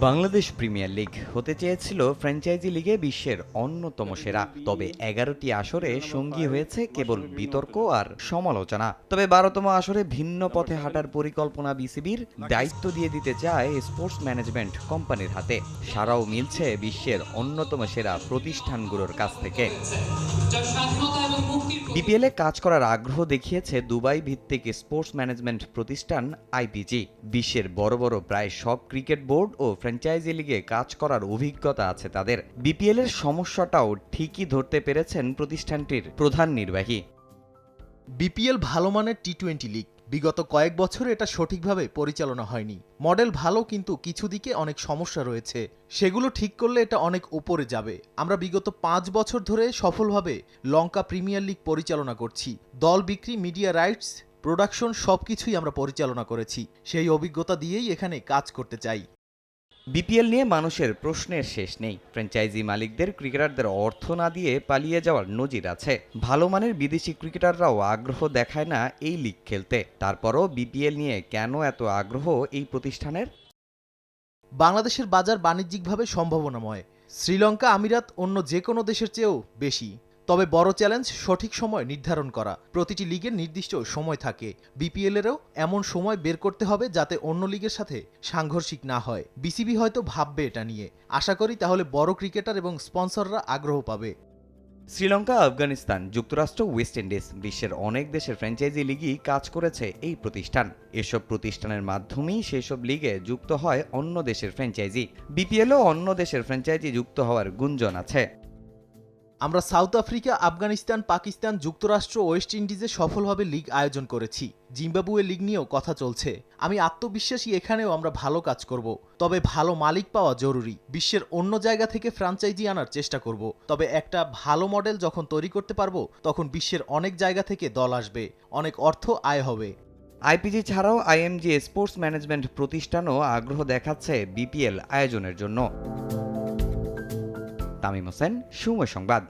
Bangladesh premier league হতে চেয়েছিল franchise লিগে বিশ্বের অন্যতম সেরা, তবে এগারোটি আসরে সঙ্গী হয়েছে কেবল বিতর্ক আর সমালোচনা। তবে বারোতম আসরে ভিন্ন পথে হাঁটার পরিকল্পনা বিসিবির দায়িত্ব দিয়ে দিতে চায় স্পোর্টস ম্যানেজমেন্ট কোম্পানির হাতে। সারাও মিলছে বিশ্বের অন্যতম সেরা প্রতিষ্ঠানগুলোর কাছ থেকে। বিপিএলে কাজ করার আগ্রহ দেখিয়েছে দুবাই ভিত্তিক স্পোর্টস ম্যানেজমেন্ট প্রতিষ্ঠান আইপিজি। বিশ্বের বড় বড় প্রায় সব ক্রিকেট বোর্ড ও ফ্র্যাঞ্চাইজি লিগে কাজ করার অভিজ্ঞতা আছে তাদের। বিপিএল এর সমস্যাটাও ঠিকই ধরতে পেরেছেন প্রতিষ্ঠানটির প্রধান নির্বাহী। বিপিএল ভালো মানের টি টোয়েন্টি লিগ। বিগত কয়েক বছর এটা সঠিকভাবে পরিচালনা হয়নি। মডেল ভালো কিন্তু কিছু দিকে অনেক সমস্যা রয়েছে। সেগুলো ঠিক করলে এটা অনেক উপরে যাবে। আমরা বিগত পাঁচ বছর ধরে সফলভাবে লঙ্কা প্রিমিয়ার লিগ পরিচালনা করছি। দল বিক্রি, মিডিয়া রাইটস, প্রোডাকশন সবকিছুই আমরা পরিচালনা করেছি। সেই অভিজ্ঞতা দিয়েই এখানে কাজ করতে চাই। বিপিএল নিয়ে মানুষের প্রশ্নের শেষ নেই। ফ্র্যাঞ্চাইজি মালিকদের, ক্রিকেটারদের অর্থ না দিয়ে পালিয়ে যাওয়ার নজির আছে। ভালো মানের বিদেশি ক্রিকেটাররাও আগ্রহ দেখায় না এই লিগ খেলতে। তারপরও বিপিএল নিয়ে কেন এত আগ্রহ এই প্রতিষ্ঠানের? বাংলাদেশের বাজার বাণিজ্যিকভাবে সম্ভাবনাময়। শ্রীলঙ্কা, আমিরাত অন্য যে কোনো দেশের চেয়েও বেশি। তবে বড় চ্যালেঞ্জ, সঠিক সময় নির্ধারণ করা। প্রতিটি লিগের নির্দিষ্ট সময় থাকে। বিপিএল এরও এমন সময় বের করতে হবে যাতে অন্য লিগের সাথে সাংঘর্ষিক না হয়। বিসিবি হয়তো ভাববে এটা নিয়ে। আশা করি তাহলে বড় ক্রিকেটার এবং স্পন্সররা আগ্রহ পাবে। শ্রীলঙ্কা, আফগানিস্তান যুক্তরাষ্ট্র, ওয়েস্ট ইন্ডিজ বিশ্বের অনেক দেশের ফ্র্যাঞ্চাইজি লিগই কাজ করেছে এই প্রতিষ্ঠান। এসব প্রতিষ্ঠানের মাধ্যমেই সেসব লিগে যুক্ত হয় অন্য দেশের ফ্র্যাঞ্চাইজি। বিপিএলও অন্য দেশের ফ্র্যাঞ্চাইজি যুক্ত হওয়ার গুঞ্জন আছে। আমরা সাউথ আফ্রিকা, আফগানিস্তান, পাকিস্তান, যুক্তরাষ্ট্র, ওয়েস্ট ইন্ডিজে সফলভাবে লিগ আয়োজন করেছি। জিম্বাবুয়ে লিগ নিয়েও কথা চলছে। আমি আত্মবিশ্বাসী, এখানেও আমরা ভালো কাজ করব। তবে ভালো মালিক পাওয়া জরুরি। বিশ্বের অন্য জায়গা থেকে ফ্রাঞ্চাইজি আনার চেষ্টা করব। তবে একটা ভালো মডেল যখন তৈরি করতে পারব, তখন বিশ্বের অনেক জায়গা থেকে দল আসবে। অনেক অর্থ আয় হবে। আইপিজি ছাড়াও আইএমজি স্পোর্টস ম্যানেজমেন্ট প্রতিষ্ঠানও আগ্রহ দেখাচ্ছে বিপিএল আয়োজনের জন্য। তামিম হোসেন সময় সংবাদ।